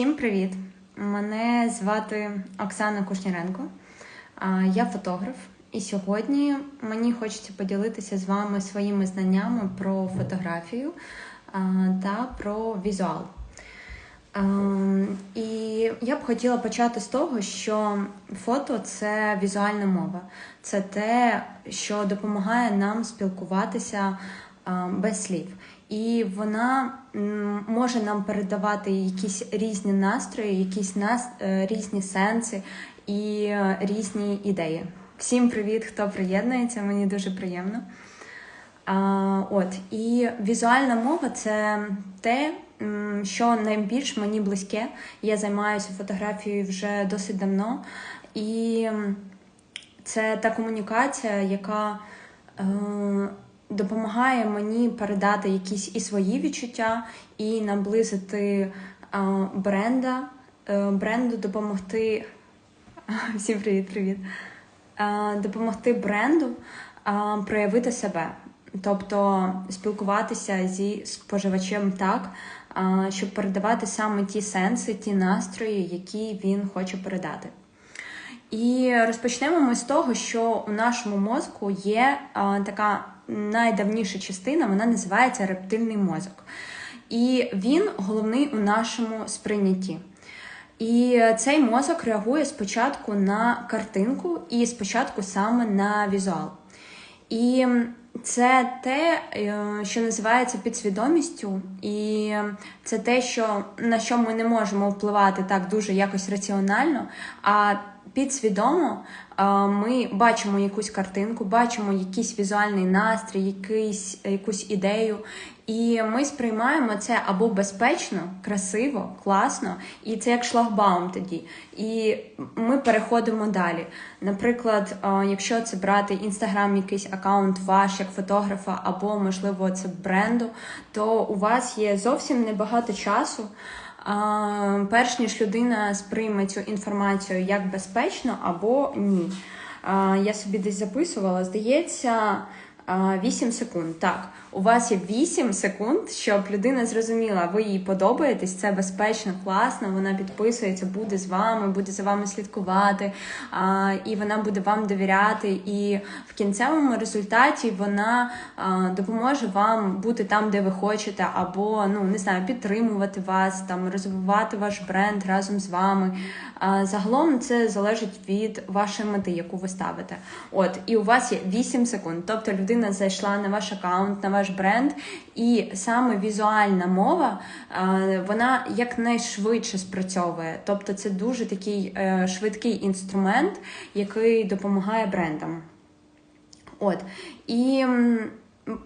Всім привіт! Мене звати Оксана Кушніренко. Я фотограф, і сьогодні мені хочеться поділитися з вами своїми знаннями про фотографію та про візуал. І я б хотіла почати з того, що фото це візуальна мова, це те, що допомагає нам спілкуватися без слів. І вона може нам передавати якісь різні настрої, якісь нас, е, різні сенси і е, різні ідеї. Всім привіт, хто приєднується, мені дуже приємно. А, от, і візуальна мова це те, що найбільш мені близьке. Я займаюся фотографією вже досить давно, і це та комунікація, яка е, допомагає мені передати якісь і свої відчуття, і наблизити бренда, е, бренду допомогти. Всім привіт, привіт. Е, допомогти бренду проявити себе, тобто спілкуватися зі споживачем так, щоб передавати саме ті сенси, ті настрої, які він хоче передати. І розпочнемо ми з того, що у нашому мозку є така найдавніша частина, вона називається рептильний мозок. І він головний у нашому сприйнятті. І цей мозок реагує спочатку на картинку, і спочатку саме на візуал. І це те, що називається підсвідомістю, і це те, що на що ми не можемо впливати так дуже якось раціонально. а Підсвідомо ми бачимо якусь картинку, бачимо якийсь візуальний настрій, якийсь, якусь ідею, і ми сприймаємо це або безпечно, красиво, класно, і це як шлагбаум тоді. І ми переходимо далі. Наприклад, якщо це брати інстаграм, якийсь аккаунт ваш як фотографа, або, можливо, це бренду, то у вас є зовсім небагато часу перш ніж людина сприйме цю інформацію як безпечно або ні. Я собі десь записувала, здається, 8 секунд. Так, у вас є 8 секунд, щоб людина зрозуміла, ви їй подобаєтесь, це безпечно, класно. Вона підписується, буде з вами, буде за вами слідкувати, а, і вона буде вам довіряти. І в кінцевому результаті вона а, допоможе вам бути там, де ви хочете, або ну не знаю, підтримувати вас, там розвивати ваш бренд разом з вами. А, загалом це залежить від вашої мети, яку ви ставите. От, і у вас є 8 секунд. Тобто людина зайшла на ваш аккаунт, на ваш бренд, і саме візуальна мова вона якнайшвидше спрацьовує. Тобто це дуже такий е, швидкий інструмент, який допомагає брендам. От. І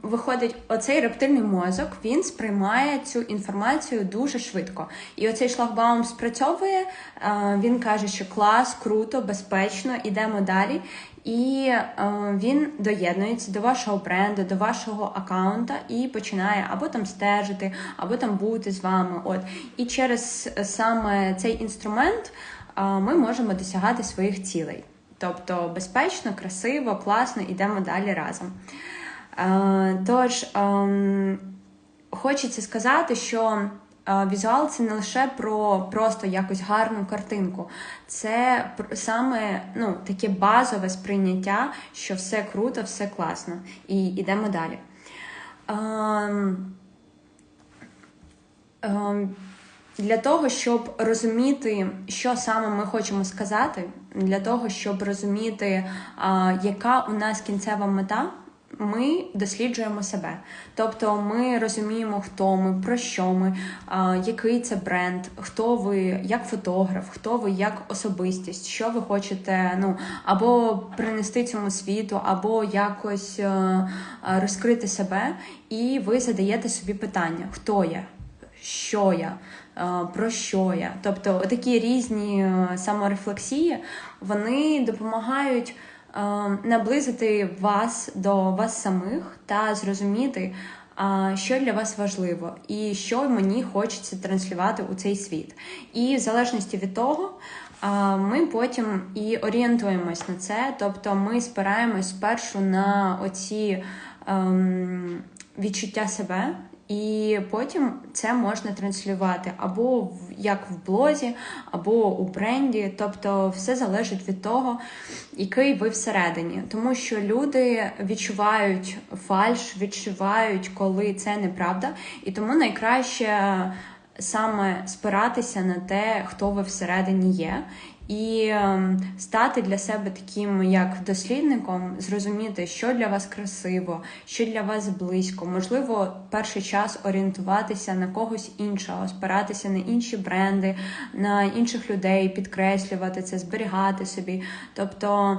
Виходить, оцей рептильний мозок він сприймає цю інформацію дуже швидко. І оцей шлагбаум спрацьовує, він каже, що клас, круто, безпечно, ідемо далі. І е, він доєднується до вашого бренду, до вашого аккаунта і починає або там стежити, або там бути з вами. От і через саме цей інструмент е, ми можемо досягати своїх цілей. Тобто безпечно, красиво, класно, ідемо далі разом. Е, тож ем, хочеться сказати, що Візуал це не лише про просто якось гарну картинку, це саме ну, таке базове сприйняття, що все круто, все класно. І йдемо далі. Ем, ем, для того, щоб розуміти, що саме ми хочемо сказати, для того, щоб розуміти, яка у нас кінцева мета ми досліджуємо себе. Тобто ми розуміємо, хто ми, про що ми, який це бренд, хто ви як фотограф, хто ви як особистість, що ви хочете ну, або принести цьому світу, або якось е, розкрити себе, і ви задаєте собі питання, хто я, що я. Е, про що я? Тобто такі різні е, саморефлексії вони допомагають Е, наблизити вас до вас самих та зрозуміти, е, що для вас важливо, і що мені хочеться транслювати у цей світ. І в залежності від того, е, ми потім і орієнтуємось на це, тобто ми спираємось спершу на оці ем, відчуття себе. І потім це можна транслювати або в як в блозі, або у бренді. Тобто все залежить від того, який ви всередині. Тому що люди відчувають фальш, відчувають, коли це неправда, і тому найкраще саме спиратися на те, хто ви всередині є, і ем, стати для себе таким як дослідником, зрозуміти, що для вас красиво, що для вас близько. Можливо, перший час орієнтуватися на когось іншого, спиратися на інші бренди, на інших людей, підкреслювати це, зберігати собі. Тобто.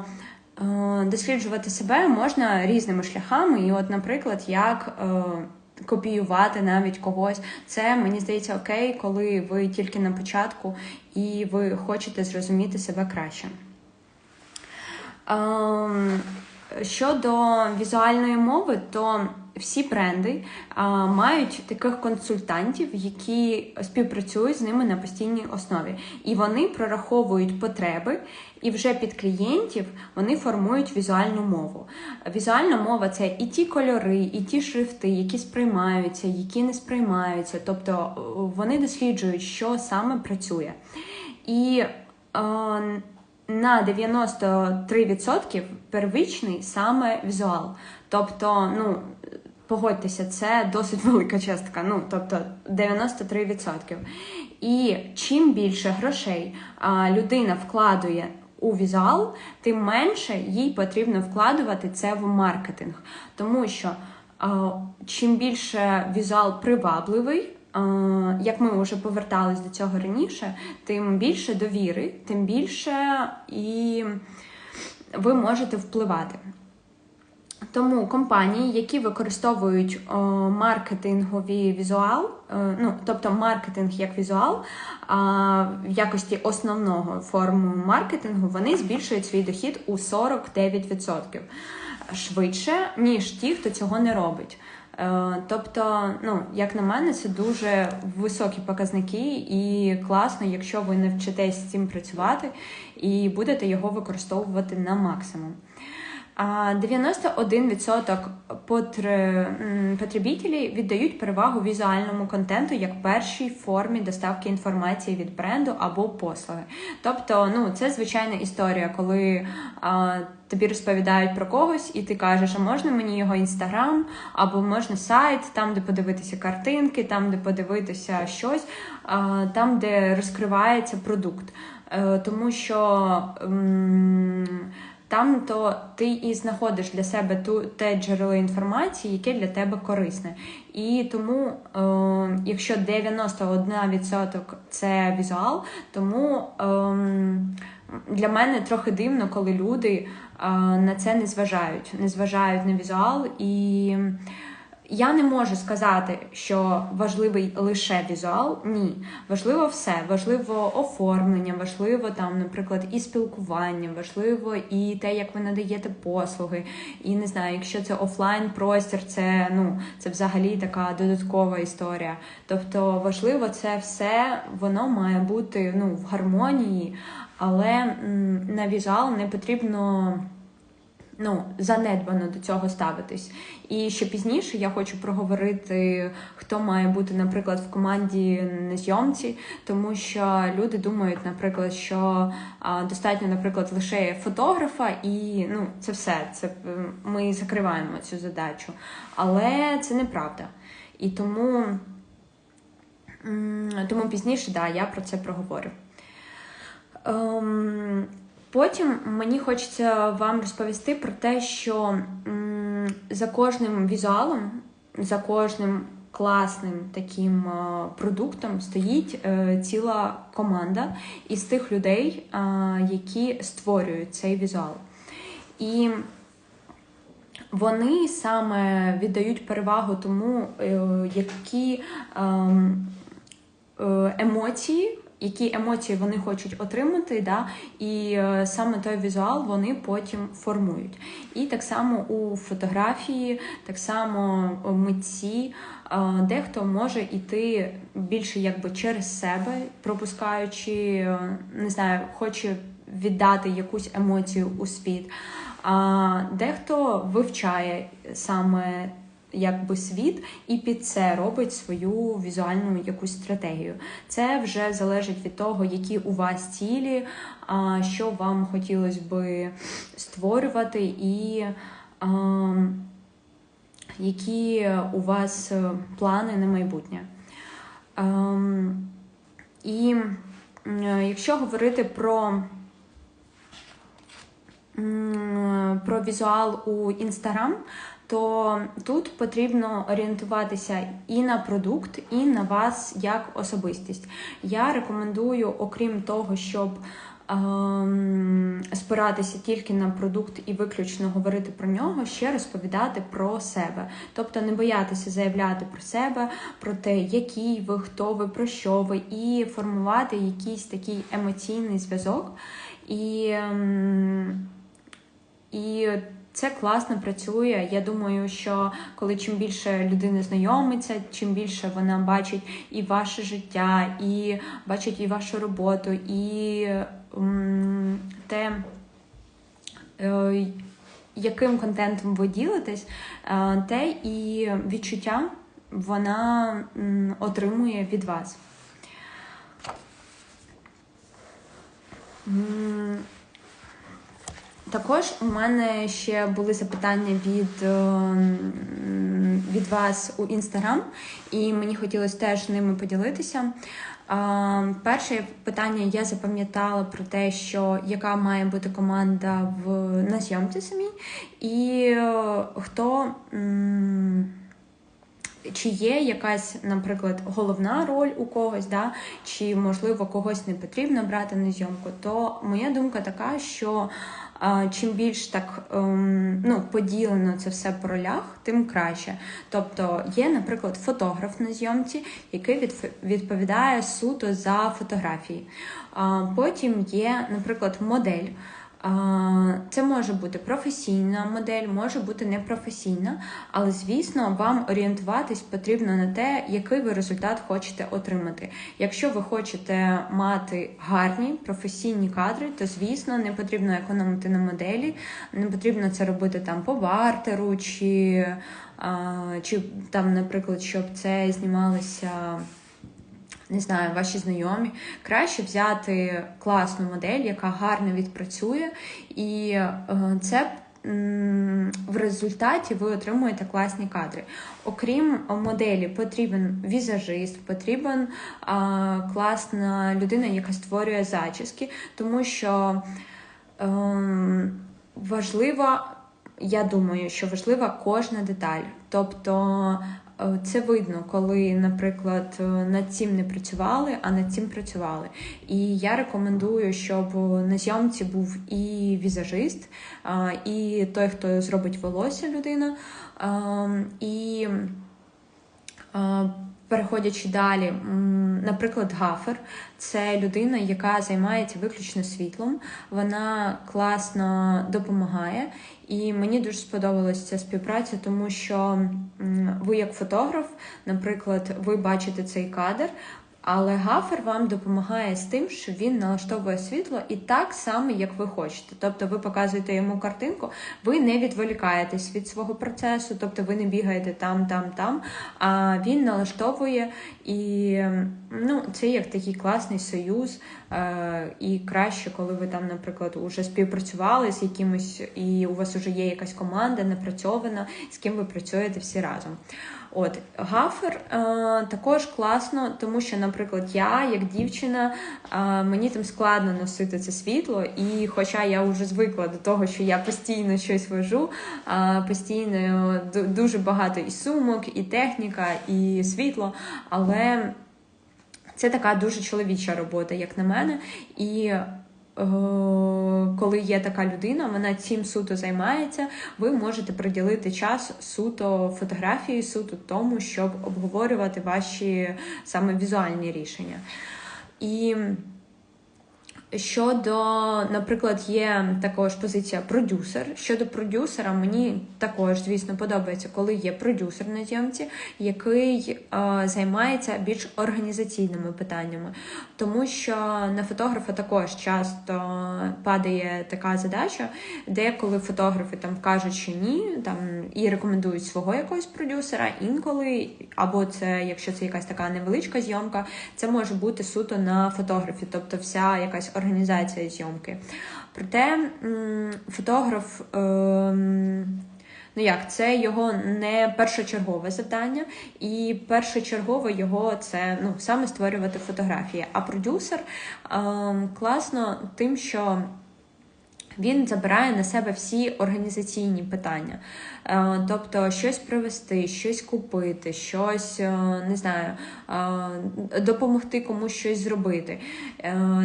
Е, досліджувати себе можна різними шляхами, і, от, наприклад, як е, копіювати навіть когось. Це мені здається окей, коли ви тільки на початку і ви хочете зрозуміти себе краще. Ем, щодо візуальної мови, то всі бренди а, мають таких консультантів, які співпрацюють з ними на постійній основі, і вони прораховують потреби, і вже під клієнтів вони формують візуальну мову. Візуальна мова це і ті кольори, і ті шрифти, які сприймаються, які не сприймаються. Тобто вони досліджують, що саме працює. І а, на 93% первичний саме візуал. Тобто, ну, погодьтеся, це досить велика частка, ну тобто 93%. І чим більше грошей людина вкладує у візуал, тим менше їй потрібно вкладувати це в маркетинг. Тому що а, чим більше візуал привабливий, а, як ми вже повертались до цього раніше, тим більше довіри, тим більше і ви можете впливати. Тому компанії, які використовують о, маркетингові візуал, е, ну тобто маркетинг як візуал, а в якості основного форму маркетингу, вони збільшують свій дохід у 49% швидше, ніж ті, хто цього не робить. Е, тобто, ну, як на мене, це дуже високі показники, і класно, якщо ви навчитесь з цим працювати і будете його використовувати на максимум. 91% потребітелів віддають перевагу візуальному контенту як першій формі доставки інформації від бренду або послуги. Тобто, ну це звичайна історія, коли а, тобі розповідають про когось, і ти кажеш, а можна мені його інстаграм, або можна сайт, там, де подивитися картинки, там, де подивитися щось, а, там, де розкривається продукт. Е, тому що. М там то ти і знаходиш для себе ту те джерело інформації, яке для тебе корисне. І тому, е, якщо 91% це візуал, тому е, для мене трохи дивно, коли люди е, на це не зважають, не зважають на візуал і. Я не можу сказати, що важливий лише візуал. Ні, важливо все. Важливо оформлення, важливо там, наприклад, і спілкування, важливо і те, як ви надаєте послуги. І не знаю, якщо це офлайн простір, це ну це взагалі така додаткова історія. Тобто важливо це все, воно має бути ну в гармонії, але на візуал не потрібно ну, занедбано до цього ставитись. І ще пізніше я хочу проговорити, хто має бути, наприклад, в команді на зйомці, тому що люди думають, наприклад, що а, достатньо, наприклад, лише фотографа, і ну, це все. Це ми закриваємо цю задачу. Але це неправда. І тому, тому пізніше, да, я про це проговорю. Ем, Потім мені хочеться вам розповісти про те, що за кожним візуалом, за кожним класним таким продуктом стоїть е, ціла команда із тих людей, які створюють цей візуал. І вони саме віддають перевагу тому, е, які ем, е, емоції які емоції вони хочуть отримати, да, і е, саме той візуал вони потім формують. І так само у фотографії, так само митці, е, дехто може йти більше якби через себе, пропускаючи, е, не знаю, хоче віддати якусь емоцію у світ. А дехто вивчає саме якби світ і під це робить свою візуальну якусь стратегію. Це вже залежить від того, які у вас цілі, що вам хотілося би створювати, і які у вас плани на майбутнє. Ем, і якщо говорити про про візуал у Інстаграм, то тут потрібно орієнтуватися і на продукт, і на вас як особистість. Я рекомендую, окрім того, щоб ем, спиратися тільки на продукт і виключно говорити про нього, ще розповідати про себе. Тобто не боятися заявляти про себе, про те, який ви, хто ви, про що ви, і формувати якийсь такий емоційний зв'язок. І, ем, і це класно працює. Я думаю, що коли чим більше людини знайомиться, чим більше вона бачить і ваше життя, і бачить і вашу роботу, і те, е, яким контентом ви ділитесь, е, те і відчуття вона отримує від вас. Також у мене ще були запитання від е, від вас у інстаграм, і мені хотілося теж ними поділитися. Перше питання я запам'ятала про те, що яка має бути команда в на зйомці самій, і хто. хто. Чи є якась, наприклад, головна роль у когось, да, чи можливо когось не потрібно брати на зйомку, то моя думка така, що чим більш так ем, ну, поділено це все по ролях, тим краще. Тобто є, наприклад, фотограф на зйомці, який відповідає суто за фотографії. Потім є, наприклад, модель. Це може бути професійна модель, може бути непрофесійна, але, звісно, вам орієнтуватись потрібно на те, який ви результат хочете отримати. Якщо ви хочете мати гарні професійні кадри, то, звісно, не потрібно економити на моделі, не потрібно це робити там по бартеру, чи, чи там, наприклад, щоб це знімалося не знаю, ваші знайомі. Краще взяти класну модель, яка гарно відпрацює, і е, це. В результаті ви отримуєте класні кадри. Окрім моделі, потрібен візажист, потрібен а, класна людина, яка створює зачіски, тому що е, важлива, я думаю, що важлива кожна деталь. Тобто це видно, коли, наприклад, е, над цим не працювали, а над цим працювали. І я рекомендую, щоб на зйомці був і візажист, і той, хто зробить волосся людина. І Переходячи далі, наприклад, гафер це людина, яка займається виключно світлом, вона класно допомагає, і мені дуже сподобалася ця співпраця, тому що ви, як фотограф, наприклад, ви бачите цей кадр, але гафер вам допомагає з тим, що він налаштовує світло і так само, як ви хочете. Тобто ви показуєте йому картинку, ви не відволікаєтесь від свого процесу, тобто ви не бігаєте там, там, там. А він налаштовує і ну, це як такий класний союз. Е, і краще, коли ви там, наприклад, уже співпрацювали з якимось, і у вас вже є якась команда напрацьована, з ким ви працюєте всі разом. От гафер е, також класно, тому що, наприклад, я, як дівчина, е, мені там складно носити це світло, і хоча я вже звикла до того, що я постійно щось вожу, е, постійно дуже багато і сумок, і техніка, і світло, але це така дуже чоловіча робота, як на мене. І Е, коли є така людина, вона цим суто займається, ви можете приділити час суто фотографії, суто тому, щоб обговорювати ваші саме візуальні рішення. І Щодо, наприклад, є також позиція продюсер. Щодо продюсера, мені також, звісно, подобається, коли є продюсер на зйомці, який е, займається більш організаційними питаннями. Тому що на фотографа також часто падає така задача, деколи фотографи там кажуть, що ні, там і рекомендують свого якогось продюсера, інколи, або це, якщо це якась така невеличка зйомка, це може бути суто на фотографі, тобто вся якась організація зйомки. Проте фотограф. Е Ну як, це його не першочергове завдання, і першочергове його це ну саме створювати фотографії. А продюсер е, класно тим, що він забирає на себе всі організаційні питання. Е, тобто щось привезти, щось купити, щось е, не знаю, е, допомогти комусь щось зробити.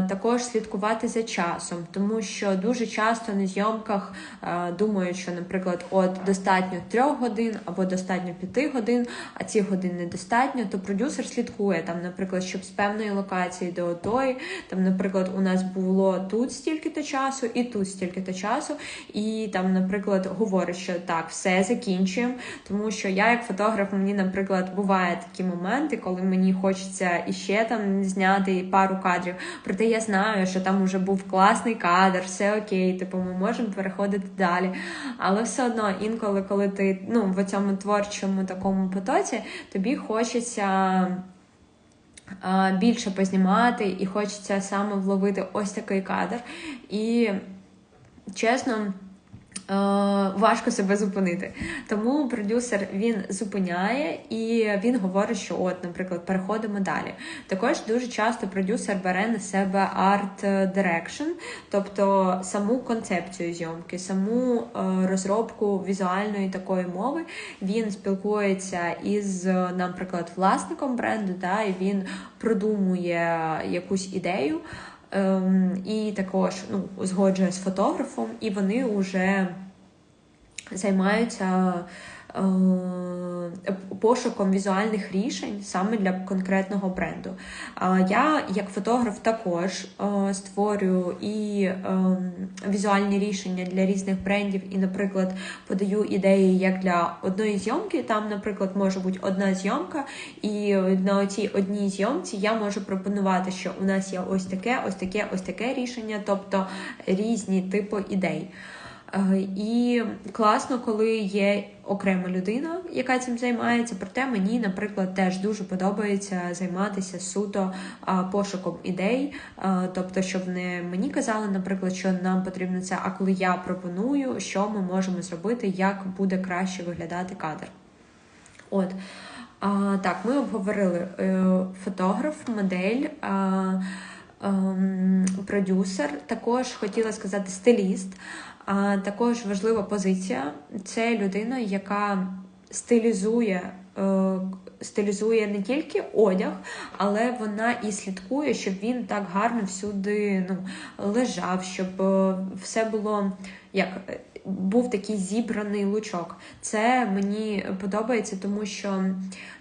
Також слідкувати за часом, тому що дуже часто на зйомках думають, що, наприклад, от достатньо трьох годин або достатньо п'яти годин, а ці годин недостатньо, то продюсер слідкує там, наприклад, щоб з певної локації до отої, там, наприклад, у нас було тут стільки-то часу і тут стільки-то часу, і там, наприклад, говорить, що так, все закінчуємо. Тому що я, як фотограф, мені, наприклад, буває такі моменти, коли мені хочеться іще там зняти пару кадрів. Проте я знаю, що там вже був класний кадр, все окей, типу ми можемо переходити далі. Але все одно, інколи, коли ти ну, в цьому творчому такому потоці, тобі хочеться. Більше познімати, і хочеться саме вловити ось такий кадр. І чесно, Е, важко себе зупинити. Тому продюсер він зупиняє і він говорить, що, от, наприклад, переходимо далі. Також дуже часто продюсер бере на себе арт direction, тобто саму концепцію зйомки, саму е, розробку візуальної такої мови. Він спілкується із, наприклад, власником бренду, да, і він продумує якусь ідею. Ем, і також ну, узгоджує з фотографом, і вони вже займаються пошуком візуальних рішень саме для конкретного бренду. Я, як фотограф, також е, створюю і ем, візуальні рішення для різних брендів, і, наприклад, подаю ідеї як для одної зйомки. Там, наприклад, може бути одна зйомка, і на цій одній зйомці я можу пропонувати, що у нас є ось таке, ось таке, ось таке рішення, тобто різні типи ідей. Е, і класно, коли є окрема людина, яка цим займається. Проте мені, наприклад, теж дуже подобається займатися суто пошуком ідей, тобто, щоб не мені казали, наприклад, що нам потрібно це, а коли я пропоную, що ми можемо зробити, як буде краще виглядати кадр. От. А, Так, ми обговорили е, фотограф, модель. Ем, Продюсер, також хотіла сказати стиліст. А також важлива позиція це людина, яка стилізує. Е, стилізує не тільки одяг, але вона і слідкує, щоб він так гарно всюди ну, лежав, щоб е, все було як був такий зібраний лучок. Це мені подобається, тому що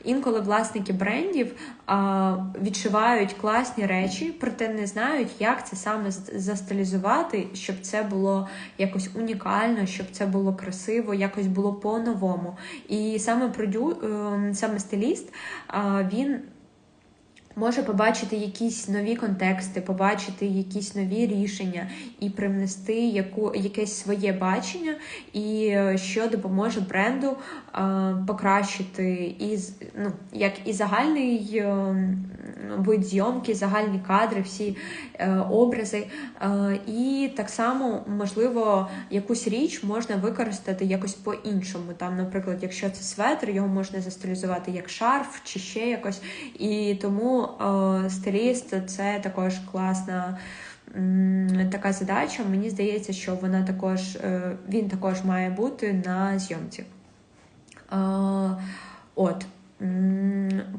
інколи власники брендів а, відшивають класні речі, проте не знають, як це саме застилізувати, щоб це було якось унікально, щоб це було красиво, якось було по-новому. І саме продю, ем, саме стиліст, а, він може побачити якісь нові контексти, побачити якісь нові рішення і привнести яку, якесь своє бачення, і е, що допоможе бренду а, покращити і ну, як і загальний е, вид зйомки, загальні кадри, всі е, образи. Е, і так само, можливо, якусь річ можна використати якось по-іншому. Там, Наприклад, якщо це светр, його можна застилізувати як шарф чи ще якось. І тому е, стиліст це також класна. Така задача, мені здається, що вона також, е, він також має бути на зйомці. От.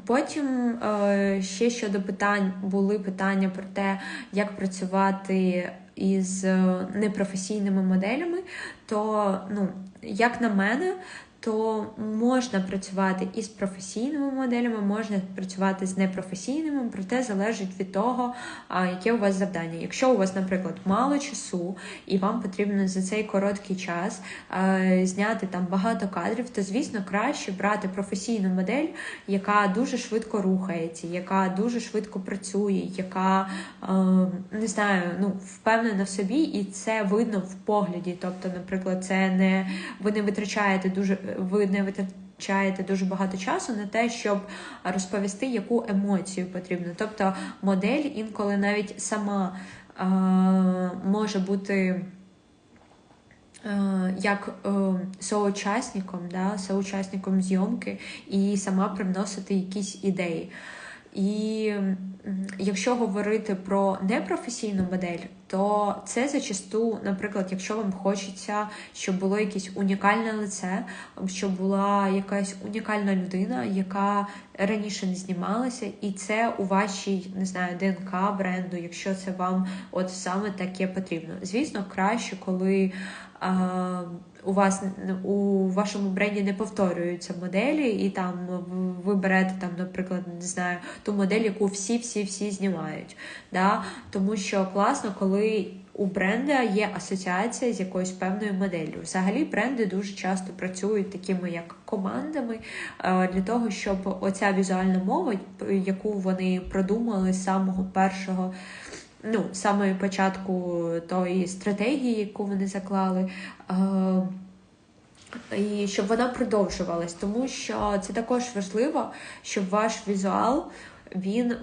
Потім е, ще щодо питань були питання про те, як працювати із непрофесійними моделями. То, ну, як на мене, то можна працювати із професійними моделями, можна працювати з непрофесійними, проте залежить від того, яке у вас завдання. Якщо у вас, наприклад, мало часу, і вам потрібно за цей короткий час зняти там багато кадрів, то звісно краще брати професійну модель, яка дуже швидко рухається, яка дуже швидко працює, яка не знаю, ну впевнена в собі, і це видно в погляді. Тобто, наприклад, це не ви не витрачаєте дуже ви не витрачаєте дуже багато часу на те, щоб розповісти, яку емоцію потрібно. Тобто модель інколи навіть сама е, може бути. Як е, соучасником, да, соучасником зйомки і сама привносити якісь ідеї. І якщо говорити про непрофесійну модель, то це зачасту, наприклад, якщо вам хочеться, щоб було якесь унікальне лице, щоб була якась унікальна людина, яка раніше не знімалася, і це у вашій не знаю ДНК бренду, якщо це вам от саме таке потрібно. Звісно, краще, коли а, у вас у вашому бренді не повторюються моделі, і там ви берете там, наприклад, не знаю, ту модель, яку всі-всі-всі знімають. Да? Тому що класно, коли у бренда є асоціація з якоюсь певною моделлю. Взагалі, бренди дуже часто працюють такими як командами для того, щоб оця візуальна мова, яку вони продумали з самого першого ну, саме початку тої стратегії, яку вони заклали. І щоб вона продовжувалась, тому що це також важливо, щоб ваш візуал він е,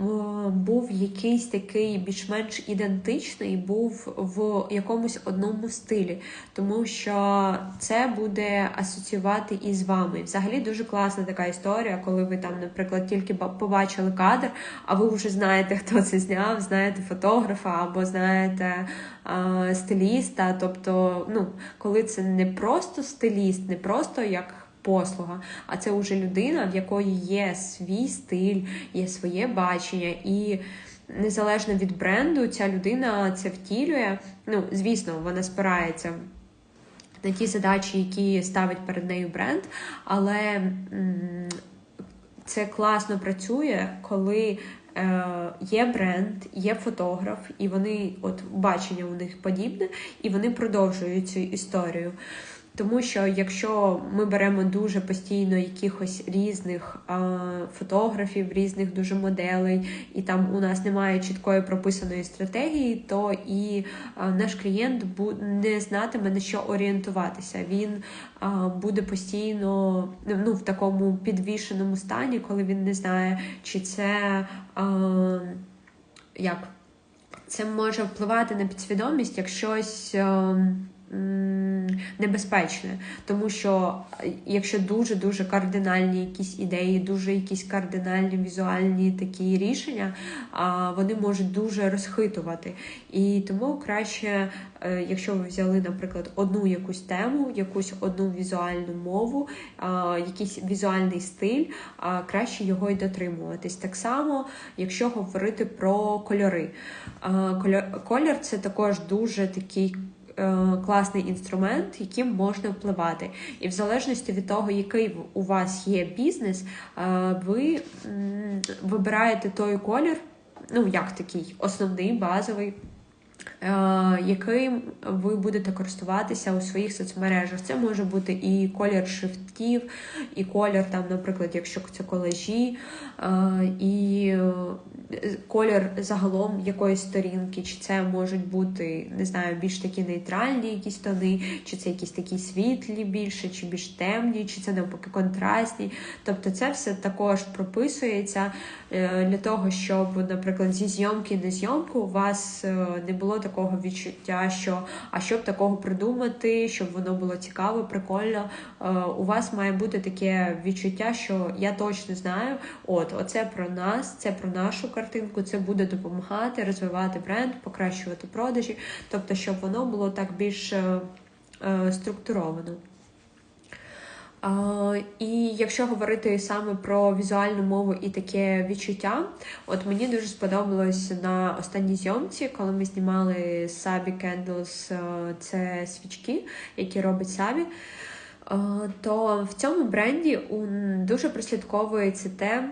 був якийсь такий більш-менш ідентичний, був в якомусь одному стилі, тому що це буде асоціювати із вами. Взагалі дуже класна така історія, коли ви там, наприклад, тільки побачили кадр, а ви вже знаєте, хто це зняв, знаєте фотографа або знаєте а, стиліста. Тобто, ну, коли це не просто стиліст, не просто як послуга, а це вже людина, в якої є свій стиль, є своє бачення, і незалежно від бренду, ця людина це втілює. Ну, звісно, вона спирається. На ті задачі, які ставить перед нею бренд, але це класно працює, коли е, є бренд, є фотограф, і вони, от бачення у них подібне, і вони продовжують цю історію. Тому що якщо ми беремо дуже постійно якихось різних а, фотографів, різних дуже моделей, і там у нас немає чіткої прописаної стратегії, то і а, наш клієнт не знатиме на що орієнтуватися. Він а, буде постійно ну, в такому підвішеному стані, коли він не знає, чи це а, як це може впливати на підсвідомість як щось. А, небезпечне, тому що е, якщо дуже дуже кардинальні якісь ідеї, дуже якісь кардинальні візуальні такі рішення, вони можуть дуже розхитувати. І тому краще, е, якщо ви взяли, наприклад, одну якусь тему, якусь одну візуальну мову, якийсь візуальний стиль, краще його й дотримуватись. Так само, якщо говорити про кольори. Колір це також дуже такий. Е, класний інструмент, яким можна впливати. І в залежності від того, який у вас є бізнес, е, ви вибираєте той колір, ну як такий основний, базовий. Е, яким ви будете користуватися у своїх соцмережах. Це може бути і колір шрифтів, і колір, там, наприклад, якщо це колежі, і колір загалом якоїсь сторінки, чи це можуть бути, не знаю, більш такі нейтральні якісь тони, чи це якісь такі світлі більше, чи більш темні, чи це навпаки контрастні. Тобто це все також прописується е, для того, щоб, наприклад, зі зйомки на зйомку у вас е, не було такого відчуття, що а щоб такого придумати, щоб воно було цікаво, прикольно. Е, у вас має бути таке відчуття, що я точно знаю, от, оце про нас, це про нашу картинку, це буде допомагати розвивати бренд, покращувати продажі, тобто, щоб воно було так більш е, е, структуровано. І якщо говорити саме про візуальну мову і таке відчуття, от мені дуже сподобалось на останній зйомці, коли ми знімали Sabi Candles, це свічки, які робить Sabi. то в цьому бренді дуже прослідковується те,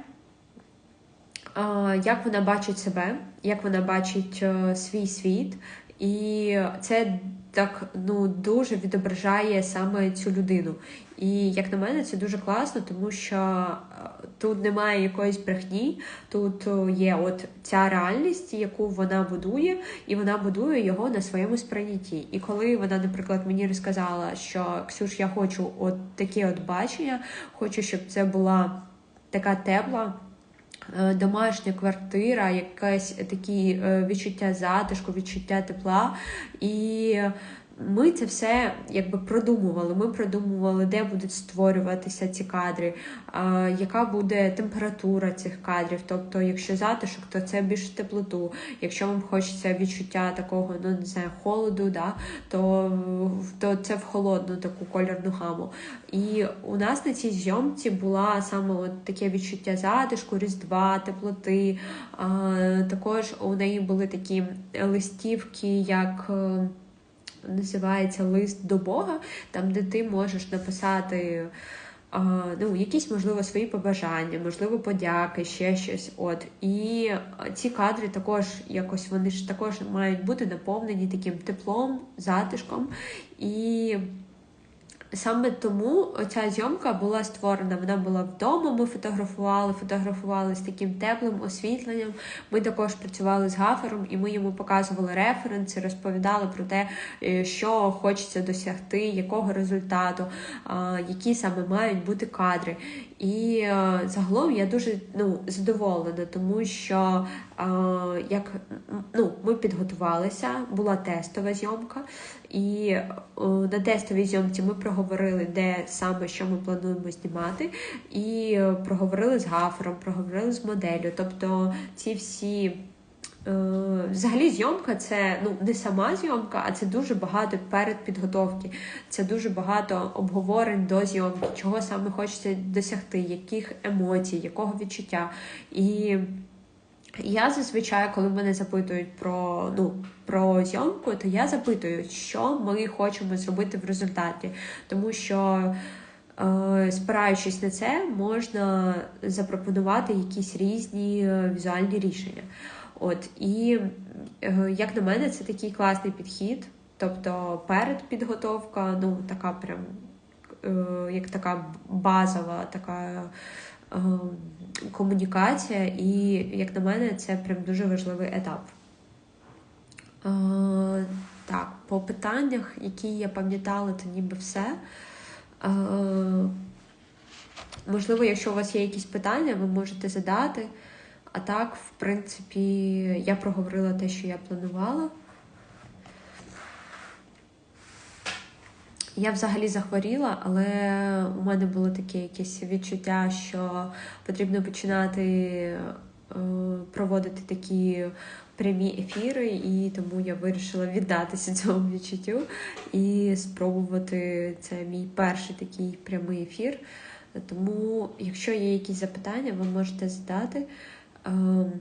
як вона бачить себе, як вона бачить е, свій світ, і це так ну дуже відображає саме цю людину. І як на мене, це дуже класно, тому що е, тут немає якоїсь брехні, тут е, є от ця реальність, яку вона будує, і вона будує його на своєму сприйнятті. І коли вона, наприклад, мені розказала, що Ксюш, я хочу от таке от бачення, хочу, щоб це була така тепла. Е, домашня квартира, якесь такі е, відчуття затишку, відчуття тепла. І ми це все якби продумували. Ми продумували, де будуть створюватися ці кадри, яка буде температура цих кадрів. Тобто, якщо затишок, то це більш теплоту. Якщо вам хочеться відчуття такого, ну не знаю, холоду, да, то то це в холодну таку кольорну гаму. І у нас на цій зйомці була саме от таке відчуття затишку, різдва, теплоти. Також у неї були такі листівки, як. Називається Лист до Бога, там, де ти можеш написати ну, якісь, можливо, свої побажання, можливо, подяки, ще щось. От. І ці кадри також якось вони ж також мають бути наповнені таким теплом, затишком. І Саме тому ця зйомка була створена. Вона була вдома. Ми фотографували, фотографували з таким теплим освітленням. Ми також працювали з гафером, і ми йому показували референси, розповідали про те, е, що хочеться досягти, якого результату, які саме мають бути кадри. І е, загалом я дуже ну, задоволена, тому що як ну, ми підготувалися, була тестова зйомка, і е, на тестовій зйомці ми проговорили, де саме що ми плануємо знімати, і проговорили з гафером, проговорили з моделлю. Тобто ці всі. Е, взагалі, зйомка це ну не сама зйомка, а це дуже багато передпідготовки. Це дуже багато обговорень до зйомки, чого саме хочеться досягти, яких емоцій, якого відчуття. І я зазвичай, коли мене запитують про ну, про зйомку, то я запитую, що ми хочемо зробити в результаті. Тому що. Е, спираючись на це, можна запропонувати якісь різні е, візуальні рішення. От і е, як на мене, це такий класний підхід. Тобто передпідготовка, ну така прям як така базова така комунікація, і, як на мене, це прям дуже важливий етап. Так, по питаннях, які я пам'ятала, то ніби все. Можливо, якщо у вас є якісь питання, ви можете задати. А так, в принципі, я проговорила те, що я планувала. Я взагалі захворіла, але у мене було таке якесь відчуття, що потрібно починати е, проводити такі прямі ефіри, і тому я вирішила віддатися цьому відчуттю і спробувати це мій перший такий прямий ефір. Тому, якщо є якісь запитання, ви можете задати. Ем,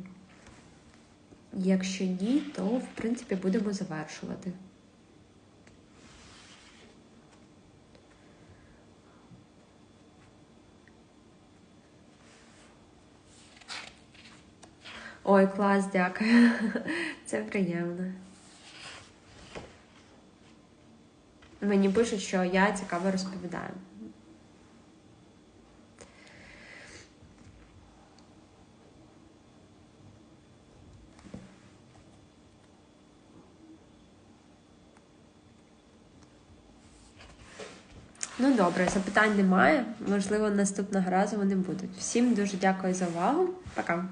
якщо ні, то в принципі будемо завершувати. Ой, клас, дякую. Це приємно. Мені пишуть, що я цікаво розповідаю. Ну добре, запитань немає. Можливо, наступного разу вони будуть. Всім дуже дякую за увагу. Пока.